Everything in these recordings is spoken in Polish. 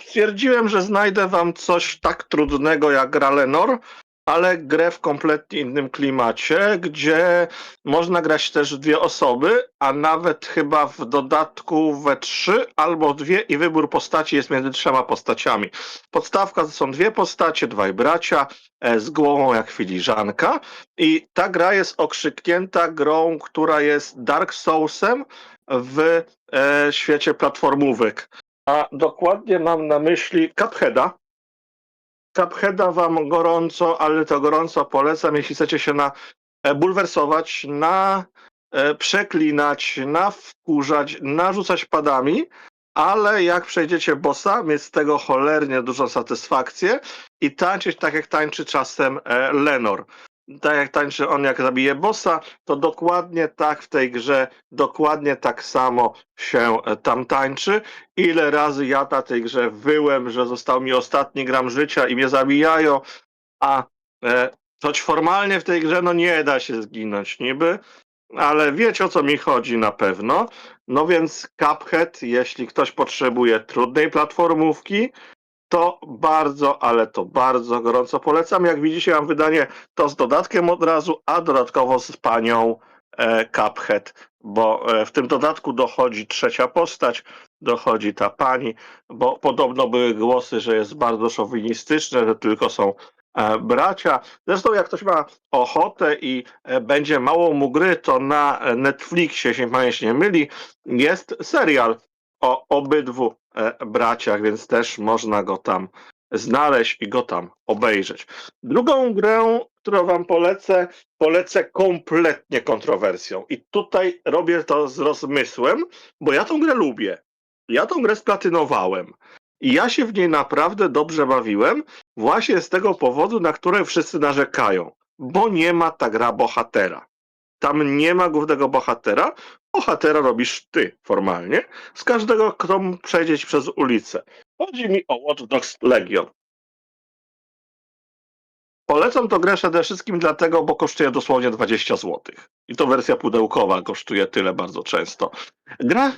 Stwierdziłem, że znajdę wam coś tak trudnego jak gra Lenor, ale grę w kompletnie innym klimacie, gdzie można grać też dwie osoby, a nawet chyba w dodatku we trzy albo dwie i wybór postaci jest między trzema postaciami. Podstawka to są dwie postacie, dwaj bracia e, z głową jak filiżanka i ta gra jest okrzyknięta grą, która jest Dark Soulsem w e, świecie platformówek. A dokładnie mam na myśli Cupheada. Cupheada wam gorąco, ale to gorąco polecam, jeśli chcecie się na e, bulwersować, na e, przeklinać, na wkurzać, narzucać padami, ale jak przejdziecie bossa, mieć z tego cholernie dużą satysfakcję i tańczyć tak jak tańczy czasem e, Lenor. Tak jak tańczy on, jak zabije bossa, to dokładnie tak w tej grze, dokładnie tak samo się e, tam tańczy ile razy ja na tej grze wyłem, że został mi ostatni gram życia i mnie zabijają, a e, choć formalnie w tej grze no nie da się zginąć niby, ale wiecie o co mi chodzi na pewno. No więc Cuphead, jeśli ktoś potrzebuje trudnej platformówki, to bardzo, ale to bardzo gorąco polecam. Jak widzicie, mam wydanie to z dodatkiem od razu, a dodatkowo z panią e, Cuphead, bo e, w tym dodatku dochodzi trzecia postać, dochodzi ta pani, bo podobno były głosy, że jest bardzo szowinistyczne, że tylko są e, bracia. Zresztą jak ktoś ma ochotę i e, będzie mało mu gry, to na Netflixie, jeśli pamięć nie myli, jest serial o obydwu braciach, więc też można go tam znaleźć i go tam obejrzeć. Drugą grę, którą wam polecę, polecę kompletnie kontrowersją. I tutaj robię to z rozmysłem, bo ja tą grę lubię. Ja tą grę splatynowałem. I ja się w niej naprawdę dobrze bawiłem, właśnie z tego powodu, na które wszyscy narzekają. Bo nie ma ta gra bohatera. Tam nie ma głównego bohatera. Bohatera robisz ty formalnie. Z każdego, kto przejdzie ci przez ulicę. Chodzi mi o Watch Dogs Legion. Polecam to grę przede wszystkim dlatego, bo kosztuje dosłownie 20 zł. I to wersja pudełkowa kosztuje tyle bardzo często. Gra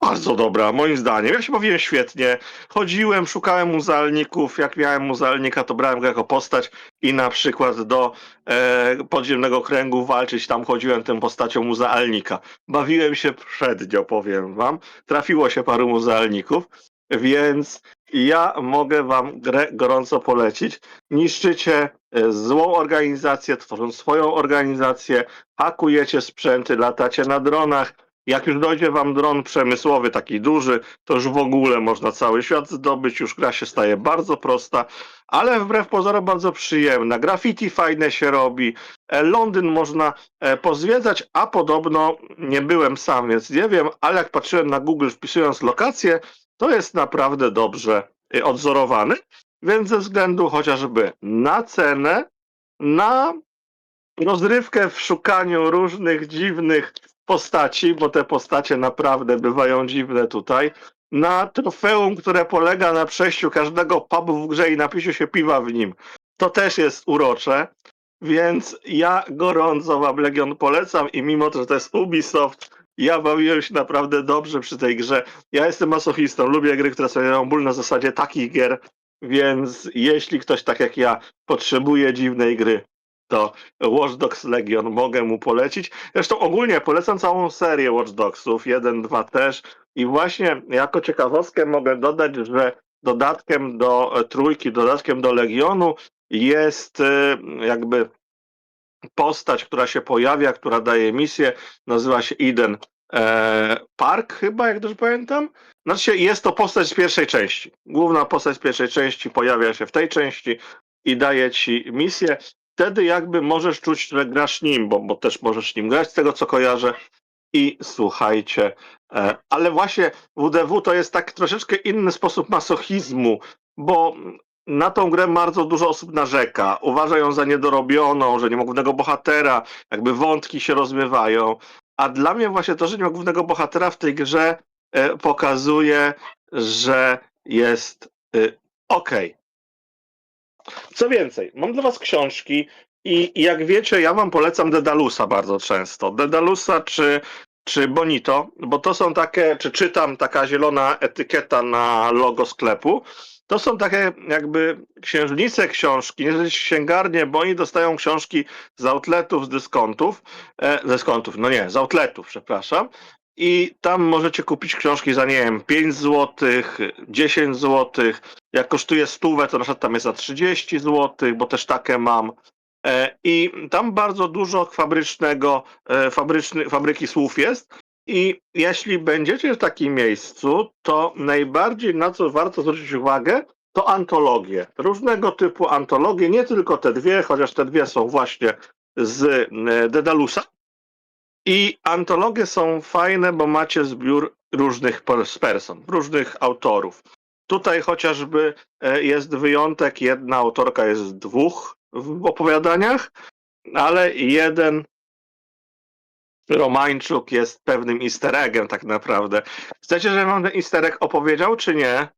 bardzo dobra, moim zdaniem. Ja się bawiłem świetnie. Chodziłem, szukałem muzealników. Jak miałem muzealnika, to brałem go jako postać i na przykład do e, podziemnego kręgu walczyć. Tam chodziłem tym postacią muzealnika. Bawiłem się przednio, powiem wam. Trafiło się paru muzealników, więc ja mogę wam grę gorąco polecić. Niszczycie e, złą organizację, tworząc swoją organizację, hakujecie sprzęty, latacie na dronach. Jak już dojdzie wam dron przemysłowy, taki duży, to już w ogóle można cały świat zdobyć, już gra się staje bardzo prosta, ale wbrew pozorom bardzo przyjemna. Graffiti fajne się robi, e, Londyn można e, pozwiedzać, a podobno nie byłem sam, więc nie wiem, ale jak patrzyłem na Google wpisując lokację, to jest naprawdę dobrze y, odzorowany, więc ze względu chociażby na cenę, na rozrywkę w szukaniu różnych dziwnych postaci, bo te postacie naprawdę bywają dziwne tutaj, na trofeum, które polega na przejściu każdego pubu w grze i napiciu się piwa w nim. To też jest urocze, więc ja gorąco wam Legion polecam i mimo to, że to jest Ubisoft, ja bawiłem się naprawdę dobrze przy tej grze. Ja jestem masochistą, lubię gry, które są ból na zasadzie takich gier, więc jeśli ktoś tak jak ja potrzebuje dziwnej gry, to Watch Dogs Legion mogę mu polecić. Zresztą ogólnie polecam całą serię Watch Dogsów, jeden, dwa też. I właśnie jako ciekawostkę mogę dodać, że dodatkiem do e, trójki, dodatkiem do Legionu jest e, jakby postać, która się pojawia, która daje misję, nazywa się Eden e, Park chyba, jak dobrze pamiętam. Znaczy jest to postać z pierwszej części. Główna postać z pierwszej części pojawia się w tej części i daje ci misję. Wtedy jakby możesz czuć, że grasz nim, bo, bo też możesz nim grać, z tego co kojarzę. I słuchajcie, e, ale właśnie WDW to jest tak troszeczkę inny sposób masochizmu, bo na tą grę bardzo dużo osób narzeka. Uważa ją za niedorobioną, że nie ma głównego bohatera, jakby wątki się rozmywają. A dla mnie właśnie to, że nie ma głównego bohatera w tej grze e, pokazuje, że jest y, okej. Co więcej, mam dla was książki i, i jak wiecie, ja wam polecam Dedalusa bardzo często. Dedalusa czy, czy Bonito, bo to są takie, czy czytam taka zielona etykieta na logo sklepu. To są takie jakby księżnice książki, nie księgarnie, bo oni dostają książki z outletów, z dyskontów, e, dyskontów, no nie, z outletów, przepraszam. I tam możecie kupić książki za, nie wiem, 5 zł, 10 zł. Jak kosztuje stówę, to na przykład tam jest za 30 zł, bo też takie mam. E, I tam bardzo dużo fabrycznego, e, fabryczny, fabryki słów jest. I jeśli będziecie w takim miejscu, to najbardziej na co warto zwrócić uwagę, to antologie. Różnego typu antologie, nie tylko te dwie, chociaż te dwie są właśnie z e, Dedalusa. I antologie są fajne, bo macie zbiór różnych pers- person, różnych autorów. Tutaj chociażby e, jest wyjątek, jedna autorka jest dwóch w opowiadaniach, ale jeden Romańczuk jest pewnym easter eggiem tak naprawdę. Chcecie, żebym wam ten easter egg opowiedział, czy nie?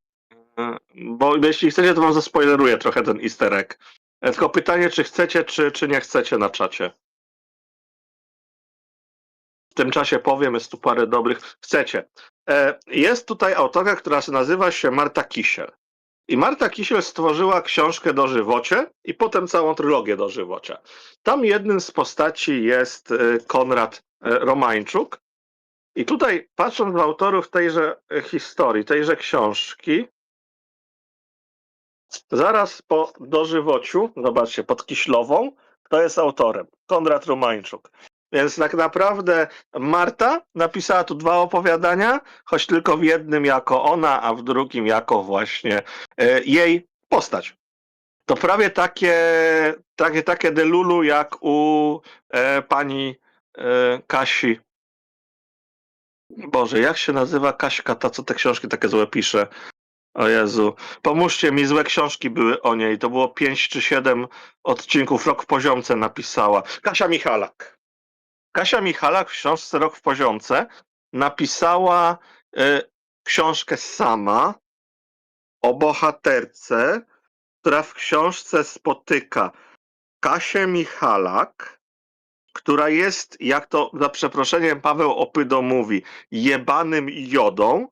E, Bo jeśli chcecie, to wam zaspoileruję trochę ten easter egg. E, Tylko pytanie, czy chcecie, czy, czy nie chcecie na czacie. W tym czasie powiem, jest tu parę dobrych. Chcecie. E, Jest tutaj autorka, która nazywa się Marta Kisiel. I Marta Kisiel stworzyła książkę Dożywocie i potem całą trylogię Dożywocia. Tam jednym z postaci jest e, Konrad e, Romańczuk. I tutaj, patrząc w autorów tejże historii, tejże książki, zaraz po dożywociu, zobaczcie, pod Kiślową, kto jest autorem? Konrad Romańczuk. Więc tak naprawdę Marta napisała tu dwa opowiadania, choć tylko w jednym jako ona, a w drugim jako właśnie e, jej postać. To prawie takie, takie, takie delulu jak u e, pani e, Kasi. Boże, jak się nazywa Kaśka, ta co te książki takie złe pisze? O Jezu, pomóżcie mi, złe książki były o niej. To było pięć czy siedem odcinków Rok w poziomce napisała. Kasia Michalak. Kasia Michalak w książce Rok w poziomce napisała e, książkę sama o bohaterce, która w książce spotyka Kasię Michalak, która jest, jak to za przeproszeniem Paweł Opydo mówi, jebanym jodą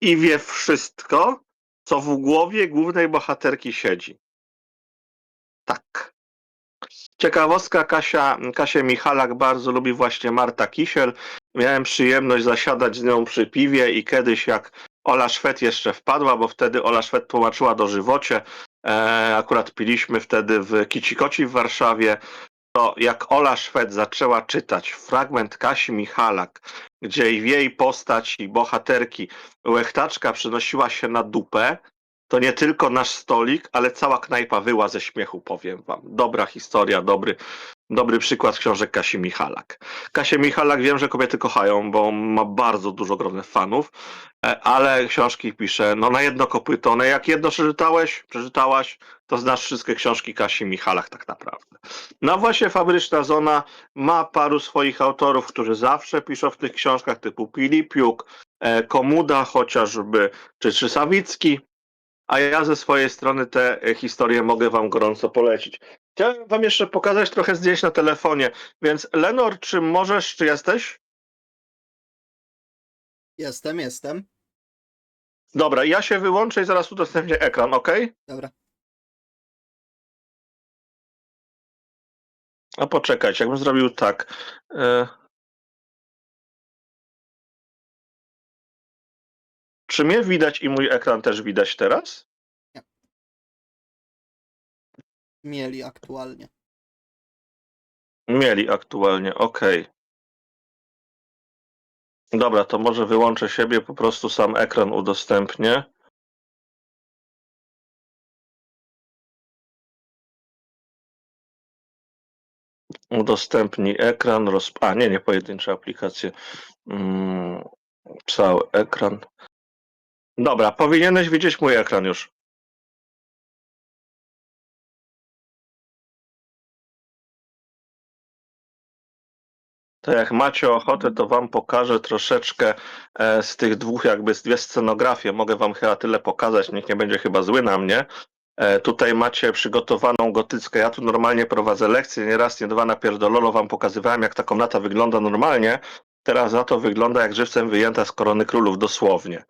i wie wszystko, co w głowie głównej bohaterki siedzi. Tak. Ciekawostka, Kasia, Michalak bardzo lubi właśnie Marta Kisiel. Miałem przyjemność zasiadać z nią przy piwie i kiedyś jak Ola Szwed jeszcze wpadła, bo wtedy Ola Szwed tłumaczyła dożywocie. E, akurat piliśmy wtedy w Kicikoci w Warszawie. To jak Ola Szwed zaczęła czytać fragment Kasi Michalak, gdzie w jej postać i bohaterki łechtaczka przynosiła się na dupę, to nie tylko nasz stolik, ale cała knajpa wyła ze śmiechu, powiem wam. Dobra historia, dobry, dobry przykład książek Kasi Michalak. Kasię Michalak wiem, że kobiety kochają, bo ma bardzo dużo ogromnych fanów, e, ale książki pisze no na jedno kopyto. No jak jedno przeczytałeś, przeczytałaś, to znasz wszystkie książki Kasi Michalak tak naprawdę. No właśnie Fabryczna Zona ma paru swoich autorów, którzy zawsze piszą w tych książkach typu Pilipiuk, e, Komuda chociażby, czy, czy Sawicki, a ja ze swojej strony te e, historie mogę wam gorąco polecić. Chciałem wam jeszcze pokazać trochę zdjęć na telefonie, więc Lenor, czy możesz, czy jesteś? Jestem, jestem. Dobra, ja się wyłączę i zaraz udostępnię ekran, ok? Dobra. A poczekajcie, jakbym zrobił tak. E... Czy mnie widać i mój ekran też widać teraz? Mieli aktualnie. Mieli aktualnie, ok. Dobra, to może wyłączę siebie, po prostu sam ekran udostępnię. Udostępnij ekran, roz... a nie, nie pojedyncze aplikacje. Mm, cały ekran. Dobra, powinieneś widzieć mój ekran już. To jak macie ochotę, to wam pokażę troszeczkę e, z tych dwóch jakby z dwie scenografie. Mogę wam chyba tyle pokazać, nikt nie będzie chyba zły na mnie. E, tutaj macie przygotowaną gotyckę. Ja tu normalnie prowadzę lekcje, nie raz, nie dwa na pierdololo wam pokazywałem, jak ta komnata wygląda normalnie, teraz za to wygląda jak żywcem wyjęta z korony królów, dosłownie.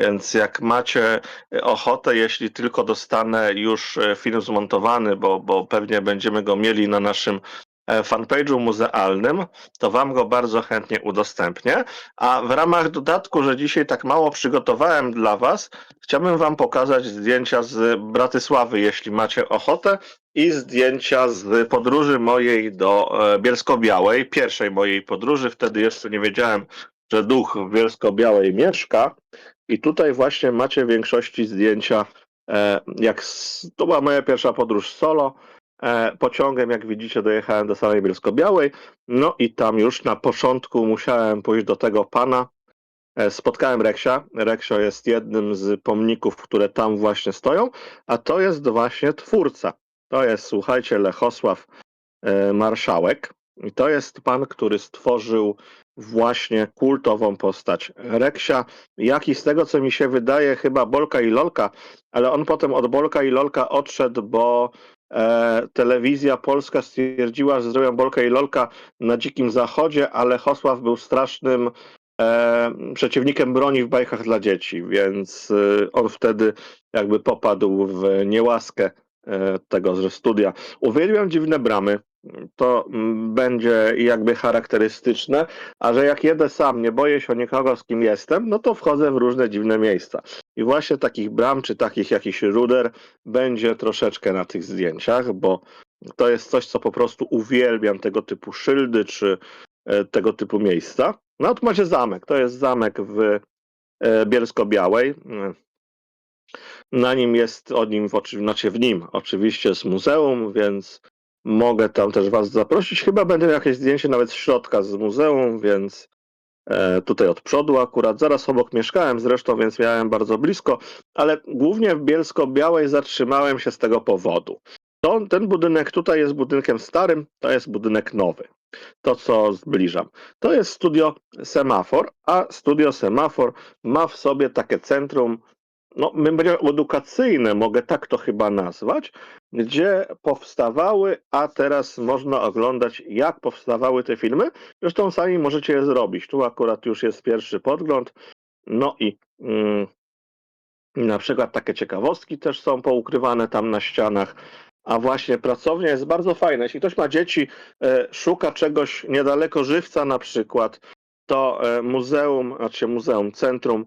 Więc jak macie ochotę, jeśli tylko dostanę już e, film zmontowany, bo, bo pewnie będziemy go mieli na naszym e, fanpage'u muzealnym, to Wam go bardzo chętnie udostępnię. A w ramach dodatku, że dzisiaj tak mało przygotowałem dla Was, chciałbym Wam pokazać zdjęcia z Bratysławy, jeśli macie ochotę, i zdjęcia z podróży mojej do e, Bielsko-Białej, pierwszej mojej podróży. Wtedy jeszcze nie wiedziałem, że duch w Bielsko-Białej mieszka. I tutaj właśnie macie w większości zdjęcia, e, jak to była moja pierwsza podróż solo. E, Pociągiem, jak widzicie, dojechałem do samej Bielsko-Białej. No i tam już na początku musiałem pójść do tego pana. E, Spotkałem Reksia. Reksio jest jednym z pomników, które tam właśnie stoją, a to jest właśnie twórca. To jest, słuchajcie, Lechosław Marszałek. I to jest pan, który stworzył właśnie kultową postać Reksia, jak i z tego, co mi się wydaje, chyba Bolka i Lolka, ale on potem od Bolka i Lolka odszedł, bo e, telewizja polska stwierdziła, że zrobią Bolka i Lolka na Dzikim Zachodzie, ale Chosław był strasznym e, przeciwnikiem broni w bajkach dla dzieci, więc e, on wtedy jakby popadł w niełaskę tego ze studia. Uwielbiam dziwne bramy. To mm, będzie jakby charakterystyczne, a że jak jedę sam, nie boję się o nikogo, z kim jestem, no to wchodzę w różne dziwne miejsca. I właśnie takich bram, czy takich jakiś ruder będzie troszeczkę na tych zdjęciach, bo to jest coś, co po prostu uwielbiam, tego typu szyldy, czy e, tego typu miejsca. No tu macie zamek, to jest zamek w e, Bielsko-Białej. Na nim jest, o nim, znaczy w nim oczywiście jest muzeum, więc mogę tam też Was zaprosić. Chyba będę miał jakieś zdjęcie nawet z środka z muzeum, więc e, tutaj od przodu akurat. Zaraz obok mieszkałem zresztą, więc miałem bardzo blisko, ale głównie w Bielsko-Białej zatrzymałem się z tego powodu. To, ten budynek tutaj jest budynkiem starym, to jest budynek nowy. To, co zbliżam. To jest studio Semafor, a studio Semafor ma w sobie takie centrum, no będziemy edukacyjne, mogę tak to chyba nazwać, gdzie powstawały, a teraz można oglądać, jak powstawały te filmy. Zresztą sami możecie je zrobić. Tu akurat już jest pierwszy podgląd. No i mm, na przykład takie ciekawostki też są poukrywane tam na ścianach. A właśnie pracownia jest bardzo fajna. Jeśli ktoś ma dzieci, e, szuka czegoś niedaleko żywca na przykład, to e, muzeum, znaczy muzeum, centrum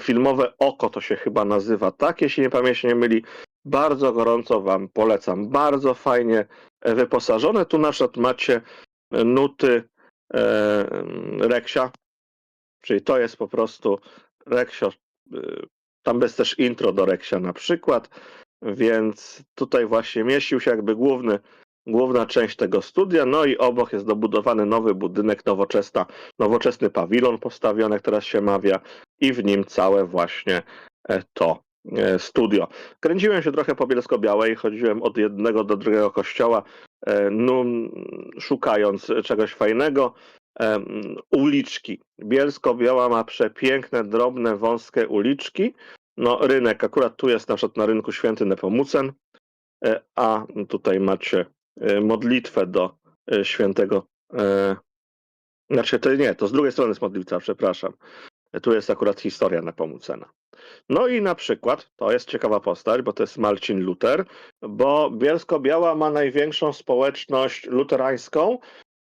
filmowe Oko to się chyba nazywa, tak, jeśli nie pamięć nie myli. Bardzo gorąco Wam polecam. Bardzo fajnie e, wyposażone. Tu na przykład macie e, nuty e, Reksia, czyli to jest po prostu Reksio. e, Tam jest też intro do Reksia na przykład, więc tutaj właśnie mieścił się jakby główny, główna część tego studia. No i obok jest dobudowany nowy budynek, nowoczesna, nowoczesny pawilon postawiony, jak teraz się mawia, i w nim całe właśnie e, to e, studio. Kręciłem się trochę po Bielsko-Białej, chodziłem od jednego do drugiego kościoła, e, no, szukając czegoś fajnego. Uliczki. Bielsko-Biała ma przepiękne, drobne, wąskie uliczki. No, rynek, akurat tu jest na przykład na rynku Święty Nepomucen, a tutaj macie modlitwę do świętego. Znaczy, to nie, to z drugiej strony jest modlitwa, przepraszam. Tu jest akurat historia Nepomucena. No i na przykład, to jest ciekawa postać, bo to jest Marcin Luther, bo Bielsko-Biała ma największą społeczność luterańską,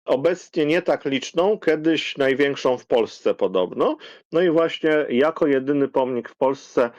obecnie nie tak liczną, kiedyś największą w Polsce podobno. No i właśnie jako jedyny pomnik w Polsce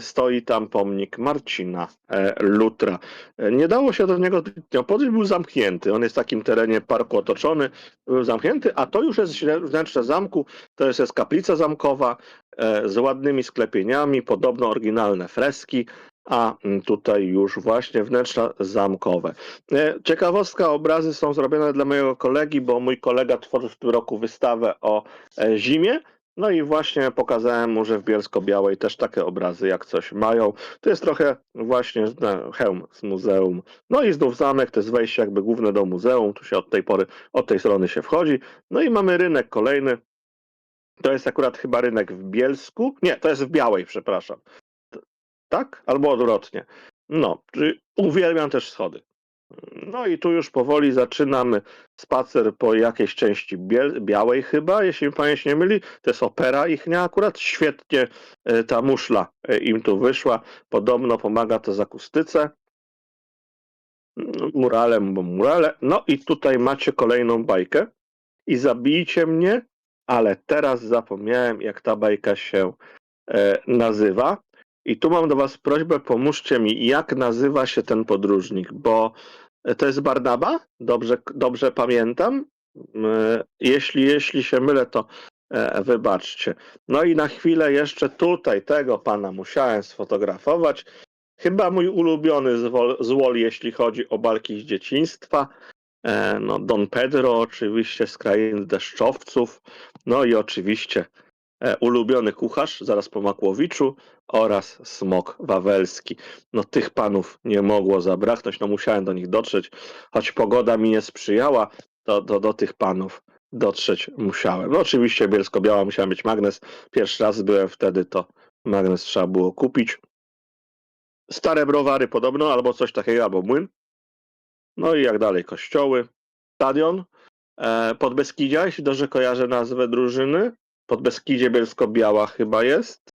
stoi tam pomnik Marcina e, Lutra. E, Nie dało się do niego podejść, był zamknięty. On jest w takim terenie parku otoczony, był zamknięty, a to już jest wnętrze zamku, to jest, jest kaplica zamkowa e, z ładnymi sklepieniami, podobno oryginalne freski, a mm, tutaj już właśnie wnętrza zamkowe. E, Ciekawostka, obrazy są zrobione dla mojego kolegi, bo mój kolega tworzył w tym roku wystawę o e, zimie. No i właśnie pokazałem mu, że w Bielsko-Białej też takie obrazy jak coś mają. To jest trochę właśnie no, hełm z muzeum. No i znów zamek, to jest wejście jakby główne do muzeum. Tu się od tej pory, od tej strony się wchodzi. No i mamy rynek kolejny. To jest akurat chyba rynek w Bielsku. Nie, to jest w Białej, przepraszam. Tak? Albo odwrotnie. No, uwielbiam też schody. No i tu już powoli zaczynamy spacer po jakiejś części białej chyba, jeśli mi pamięć nie myli. To jest opera ich nie akurat. Świetnie e, ta muszla e, im tu wyszła. Podobno pomaga to z akustyce. No, Muralem, bo murale. No i tutaj macie kolejną bajkę. I zabijcie mnie, ale teraz zapomniałem, jak ta bajka się e, nazywa. I tu mam do Was prośbę, pomóżcie mi, jak nazywa się ten podróżnik, bo e, to jest Barnaba, dobrze, dobrze pamiętam. E, Jeśli, jeśli się mylę, to e, wybaczcie. No i na chwilę jeszcze tutaj tego pana musiałem sfotografować. Chyba mój ulubiony z, Wol- z Wall, jeśli chodzi o balki z dzieciństwa. No, Don Pedro oczywiście z krainy deszczowców. No i oczywiście ulubiony kucharz, zaraz po Makłowiczu oraz smok wawelski. No tych panów nie mogło zabraknąć, no musiałem do nich dotrzeć, choć pogoda mi nie sprzyjała, to do, tych panów dotrzeć musiałem. No oczywiście bielsko-biała musiała być magnes. Pierwszy raz byłem wtedy, to magnes trzeba było kupić. Stare browary podobno, albo coś takiego, albo młyn. No i jak dalej, kościoły, stadion. E, pod Beskidzia, jeśli dobrze kojarzę nazwę drużyny. Pod Beskidzie Bielsko-Biała chyba jest.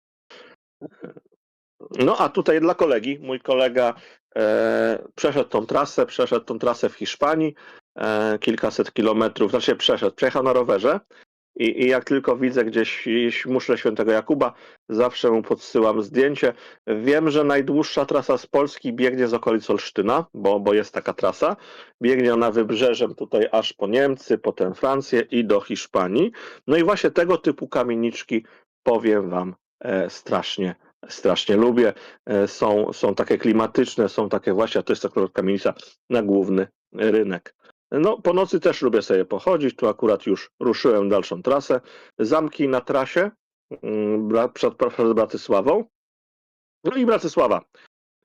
No a tutaj dla kolegi, mój kolega e, przeszedł tą trasę, przeszedł tą trasę w Hiszpanii, e, kilkaset kilometrów, znaczy przeszedł, przejechał na rowerze i, i jak tylko widzę gdzieś muszlę świętego Jakuba, zawsze mu podsyłam zdjęcie. Wiem, że najdłuższa trasa z Polski biegnie z okolic Olsztyna, bo, bo jest taka trasa. Biegnie ona wybrzeżem tutaj aż po Niemcy, potem Francję i do Hiszpanii. No i właśnie tego typu kamieniczki powiem wam e, strasznie strasznie lubię. E, Są, są takie klimatyczne, są takie właśnie, a to jest akurat kamienica na główny rynek. No, po nocy też lubię sobie pochodzić, tu akurat już ruszyłem dalszą trasę. Zamki na trasie mm, przed, przed Bratysławą. No i Bratysława.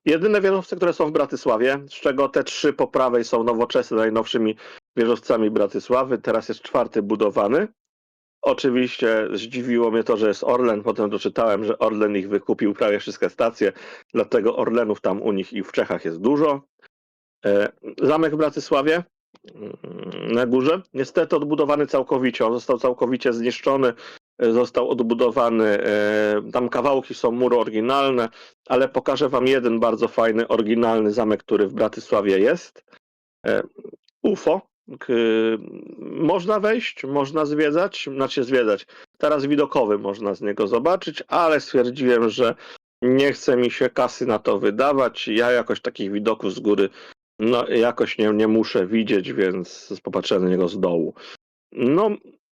Jedyne wieżowce, które są w Bratysławie, z czego te trzy po prawej są nowoczesne, najnowszymi wieżowcami Bratysławy. Teraz jest czwarty budowany. Oczywiście zdziwiło mnie to, że jest Orlen. Potem doczytałem, że Orlen ich wykupił prawie wszystkie stacje, dlatego Orlenów tam u nich i w Czechach jest dużo. E, Zamek w Bratysławie na górze. Niestety odbudowany całkowicie. On został całkowicie zniszczony, e, został odbudowany. e, Tam kawałki są mury oryginalne, ale pokażę wam jeden bardzo fajny, oryginalny zamek, który w Bratysławie jest. E, UFO. Można wejść, można zwiedzać, znaczy zwiedzać. Teraz widokowy można z niego zobaczyć, ale stwierdziłem, że nie chce mi się kasy na to wydawać. Ja jakoś takich widoków z góry no jakoś nie, nie muszę widzieć, więc popatrzę na niego z dołu. No,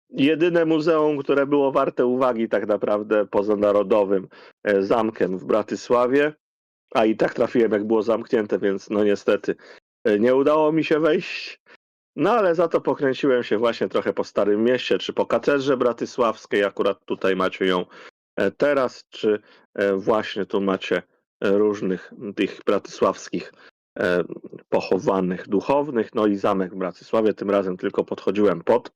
jedyne muzeum, które było warte uwagi tak naprawdę poza Narodowym e, Zamkiem w Bratysławie, a i tak trafiłem jak było zamknięte, więc no niestety e, nie udało mi się wejść. No ale za to pokręciłem się właśnie trochę po Starym Mieście, czy po Katedrze Bratysławskiej, akurat tutaj macie ją e, teraz, czy właśnie tu macie różnych tych bratysławskich pochowanych duchownych, no i zamek w Bratysławie, tym razem tylko podchodziłem pod.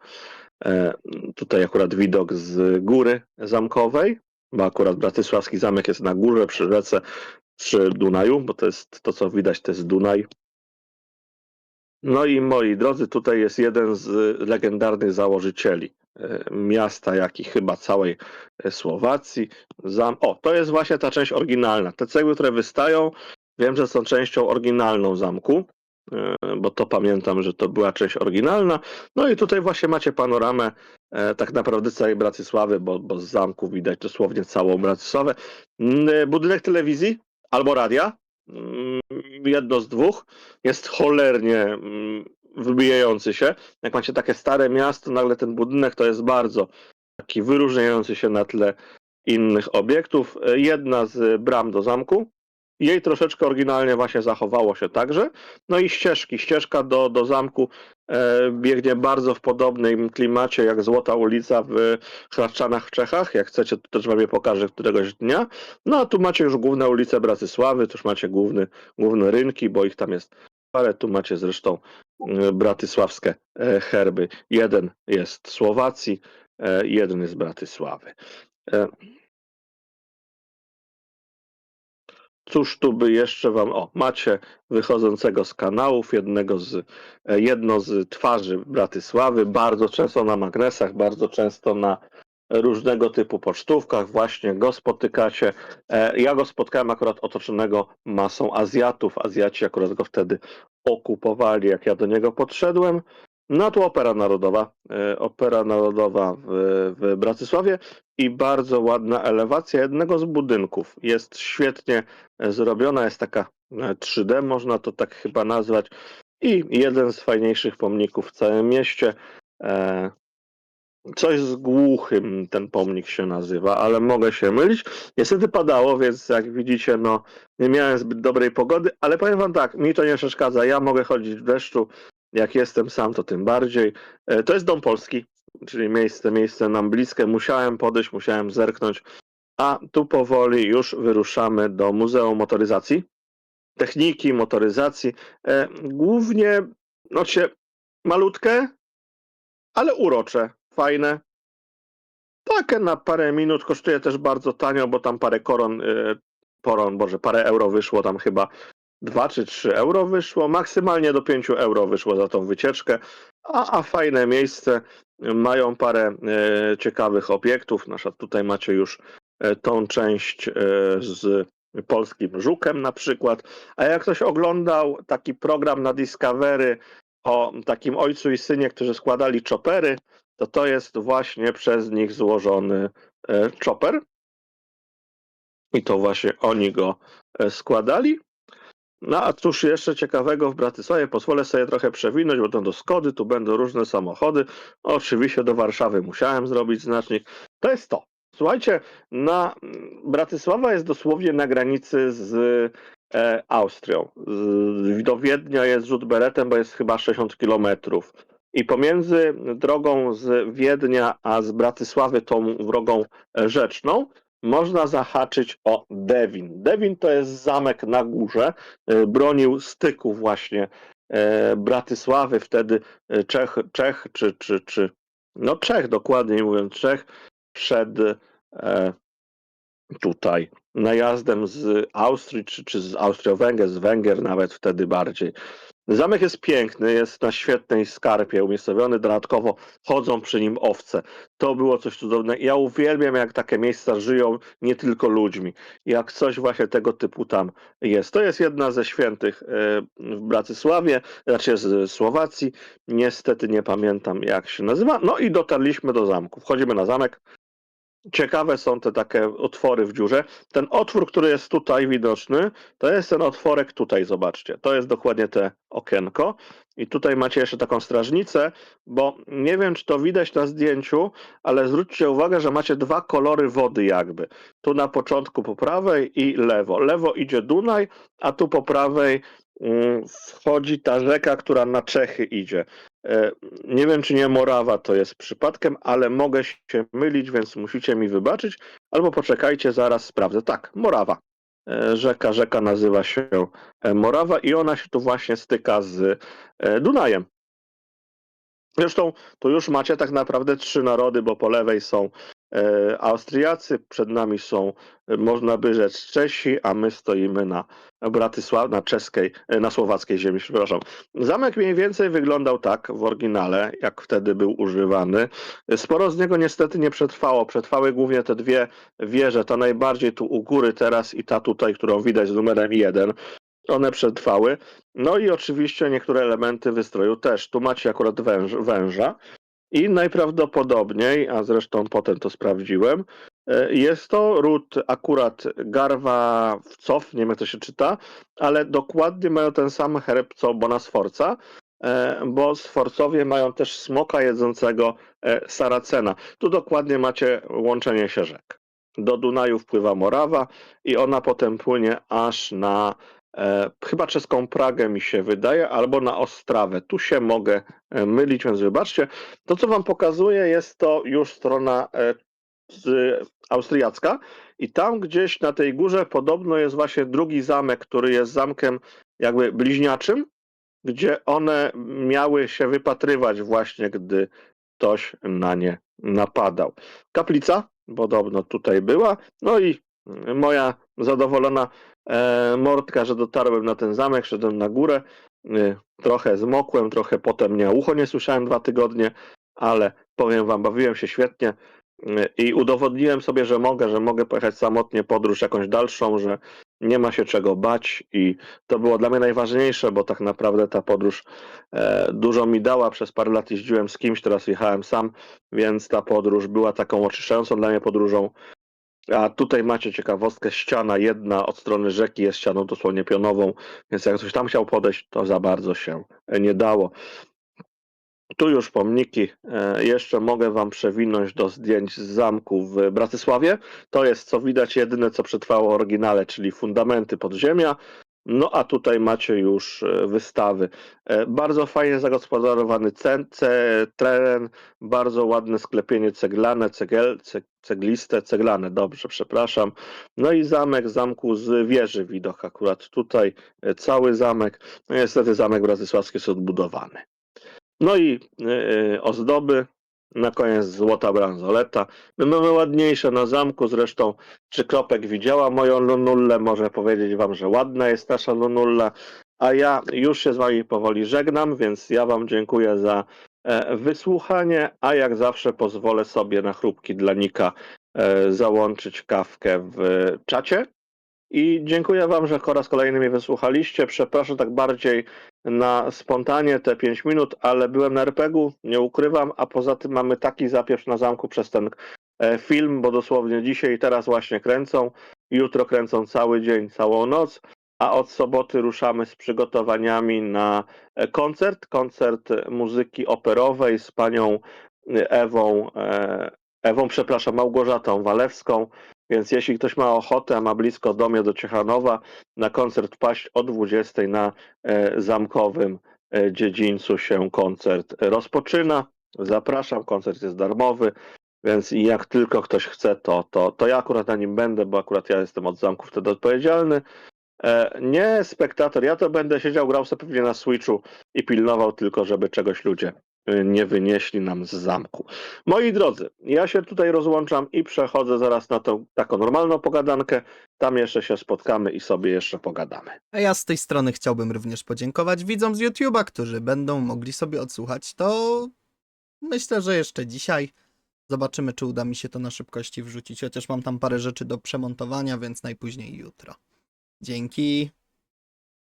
E, Tutaj akurat widok z góry zamkowej, bo akurat bratysławski zamek jest na górze przy rzece, przy Dunaju, bo to jest to, co widać, to jest Dunaj. No i moi drodzy, tutaj jest jeden z legendarnych założycieli e, miasta, jak i chyba całej e, Słowacji. Zam... O, to jest właśnie ta część oryginalna. Te cegły, które wystają, wiem, że są częścią oryginalną zamku, e, bo to pamiętam, że to była część oryginalna. No i tutaj właśnie macie panoramę e, tak naprawdę całej Bratysławy, bo, bo z zamku widać dosłownie całą Bratysławę. Mm, Budynek telewizji albo radia, mm, jedno z dwóch, jest cholernie mm, wybijający się. Jak macie takie stare miasto, nagle ten budynek to jest bardzo taki wyróżniający się na tle innych obiektów. E, Jedna z bram do zamku. Jej troszeczkę oryginalnie właśnie zachowało się także. No i ścieżki. Ścieżka do, do zamku e, biegnie bardzo w podobnym klimacie jak Złota ulica w Hradczanach w Czechach. Jak chcecie, to też wam je pokażę któregoś dnia. No a tu macie już główne ulice Bratysławy, tu już macie główny, główne rynki, bo ich tam jest parę. Tu macie zresztą e, bratysławskie e, herby. Jeden jest Słowacji, e, jeden jest Bratysławy. Cóż tu by jeszcze wam... O, macie wychodzącego z kanałów, jednego z, e, jedno z twarzy Bratysławy, bardzo często na magnesach, bardzo często na różnego typu pocztówkach, właśnie go spotykacie. E, Ja go spotkałem akurat otoczonego masą Azjatów. Azjaci akurat go wtedy okupowali, jak ja do niego podszedłem. No tu Opera Narodowa, e, Opera Narodowa w, w Bratysławie i bardzo ładna elewacja jednego z budynków. Jest świetnie e, zrobiona, jest taka e, 3D, można to tak chyba nazwać. I jeden z fajniejszych pomników w całym mieście. E, Coś z głuchym ten pomnik się nazywa, ale mogę się mylić. Niestety padało, więc jak widzicie, no nie miałem zbyt dobrej pogody, ale powiem wam tak, mi to nie przeszkadza. Ja mogę chodzić w deszczu. Jak jestem sam, to tym bardziej. E, To jest Dom Polski, czyli miejsce, miejsce nam bliskie. Musiałem podejść, musiałem zerknąć. A tu powoli już wyruszamy do Muzeum Motoryzacji. Techniki, motoryzacji. E, Głównie, no się, malutkie, ale urocze, fajne. Takie na parę minut kosztuje też bardzo tanio, bo tam parę koron, y, koron, boże, parę euro wyszło, tam chyba 2 czy 3 euro wyszło, maksymalnie do 5 euro wyszło za tą wycieczkę, a, a fajne miejsce, mają parę y, ciekawych obiektów, na przykład tutaj macie już y, tą część y, z polskim żukiem na przykład, a jak ktoś oglądał taki program na Discovery o takim ojcu i synie, którzy składali chopery, to to jest właśnie przez nich złożony e, chopper. I to właśnie oni go e, składali. No a cóż jeszcze ciekawego w Bratysławie, pozwolę sobie trochę przewinąć, bo to do Skody, tu będą różne samochody. Oczywiście do Warszawy musiałem zrobić znacznik. To jest to. Słuchajcie, na Bratysława jest dosłownie na granicy z e, Austrią. Z, do Wiednia jest rzut beretem, bo jest chyba 60 kilometrów. I pomiędzy drogą z Wiednia a z Bratysławy, tą drogą rzeczną, można zahaczyć o Devin. Devin to jest zamek na górze, e, bronił styku właśnie e, Bratysławy, wtedy e, Czech, Czech czy, czy, czy no Czech dokładniej mówiąc, Czech przed tutaj najazdem z Austrii, czy, czy z Austro-Węgier, z Węgier nawet wtedy bardziej. Zamek jest piękny, jest na świetnej skarpie umiejscowiony, dodatkowo chodzą przy nim owce. To było coś cudownego. Ja uwielbiam, jak takie miejsca żyją nie tylko ludźmi. Jak coś właśnie tego typu tam jest. To jest jedna ze świętych e, w Bratysławie, znaczy z Słowacji. Niestety nie pamiętam, jak się nazywa. No i dotarliśmy do zamku. Wchodzimy na zamek. Ciekawe są te takie otwory w dziurze. Ten otwór, który jest tutaj widoczny, to jest ten otworek tutaj, zobaczcie. To jest dokładnie te okienko. I tutaj macie jeszcze taką strażnicę, bo nie wiem, czy to widać na zdjęciu, ale zwróćcie uwagę, że macie dwa kolory wody jakby. Tu na początku po prawej i lewo. Lewo idzie Dunaj, a tu po prawej mm, wchodzi ta rzeka, która na Czechy idzie. E, Nie wiem, czy nie Morawa to jest przypadkiem, ale mogę się mylić, więc musicie mi wybaczyć. Albo poczekajcie, zaraz sprawdzę. Tak, Morawa. E, Rzeka, rzeka nazywa się e, Morawa i ona się tu właśnie styka z Dunajem. Zresztą tu już macie tak naprawdę trzy narody, bo po lewej są Austriacy, przed nami są, e, można by rzec, Czesi, a my stoimy na Bratysław, na czeskiej, e, na słowackiej ziemi, przepraszam. Zamek mniej więcej wyglądał tak w oryginale, jak wtedy był używany. Sporo z niego niestety nie przetrwało. Przetrwały głównie te dwie wieże, ta najbardziej tu u góry teraz i ta tutaj, którą widać z numerem 1. One przetrwały. No i oczywiście niektóre elementy wystroju też. Tu macie akurat węż, węża. I najprawdopodobniej, a zresztą potem to sprawdziłem, e, jest to ród akurat Garwa Wcow, nie wiem jak to się czyta, ale dokładnie mają ten sam herb co Bonasforca, e, bo Sforcowie mają też smoka jedzącego e, Saracena. Tu dokładnie macie łączenie się rzek. Do Dunaju wpływa Morawa i ona potem płynie aż na chyba czeską Pragę mi się wydaje, albo na Ostrawę. Tu się mogę e, mylić, więc wybaczcie. To, co wam pokazuję, jest to już strona e, austriacka i tam gdzieś na tej górze podobno jest właśnie drugi zamek, który jest zamkiem jakby bliźniaczym, gdzie one miały się wypatrywać właśnie, gdy ktoś na nie napadał. Kaplica podobno tutaj była, no i moja zadowolona e, Mordka, że dotarłem na ten zamek, szedłem na górę. Y, Trochę zmokłem, trochę potem mnie ucho nie słyszałem dwa tygodnie, ale powiem wam, bawiłem się świetnie y, i udowodniłem sobie, że mogę, że mogę pojechać samotnie podróż jakąś dalszą, że nie ma się czego bać i to było dla mnie najważniejsze, bo tak naprawdę ta podróż e, dużo mi dała. Przez parę lat jeździłem z kimś, teraz jechałem sam, więc ta podróż była taką oczyszczającą dla mnie podróżą. A tutaj macie ciekawostkę, ściana jedna od strony rzeki jest ścianą dosłownie pionową, więc jak ktoś tam chciał podejść, to za bardzo się nie dało. Tu już pomniki. E, Jeszcze mogę Wam przewinąć do zdjęć z zamku w Bratysławie. To jest, co widać, jedyne, co przetrwało oryginale, czyli fundamenty podziemia. No a tutaj macie już e, wystawy. E, Bardzo fajnie zagospodarowany teren, bardzo ładne sklepienie ceglane, cegel, ce, cegliste, ceglane, dobrze, przepraszam. No i zamek, zamku z wieży widok akurat tutaj, e, cały zamek. No niestety zamek bratysławski jest odbudowany. No i ozdoby, na koniec złota bransoleta. My mamy ładniejsze na zamku, zresztą czy Kropek widziała moją lunullę, może powiedzieć wam, że ładna jest nasza lunulla, a ja już się z wami powoli żegnam, więc ja wam dziękuję za e, wysłuchanie, a jak zawsze pozwolę sobie na chrupki dla Nika e, załączyć kawkę w czacie. I dziękuję Wam, że po raz kolejny mnie wysłuchaliście. Przepraszam tak bardziej na spontanie te 5 minut, ale byłem na RPG-u, nie ukrywam, a poza tym mamy taki zapiew na zamku przez ten e, film, bo dosłownie dzisiaj i teraz właśnie kręcą, jutro kręcą cały dzień, całą noc, a od soboty ruszamy z przygotowaniami na e, koncert, koncert muzyki operowej z panią e, Ewą, Ewą, przepraszam, Małgorzatą Walewską, więc jeśli ktoś ma ochotę, a ma blisko do mnie, do Ciechanowa, na koncert paść o 20 na e, zamkowym e, dziedzińcu się koncert rozpoczyna. Zapraszam, koncert jest darmowy, więc jak tylko ktoś chce, to, to, to ja akurat na nim będę, bo akurat ja jestem od zamku wtedy odpowiedzialny. E, nie spektator, ja to będę siedział, grał sobie pewnie na Switchu i pilnował tylko, żeby czegoś ludzie nie wynieśli nam z zamku. Moi drodzy, ja się tutaj rozłączam i przechodzę zaraz na tą taką normalną pogadankę. Tam jeszcze się spotkamy i sobie jeszcze pogadamy. A ja z tej strony chciałbym również podziękować widzom z YouTube'a, którzy będą mogli sobie odsłuchać to. Myślę, że jeszcze dzisiaj. Zobaczymy, czy uda mi się to na szybkości wrzucić, chociaż mam tam parę rzeczy do przemontowania, więc najpóźniej jutro. Dzięki.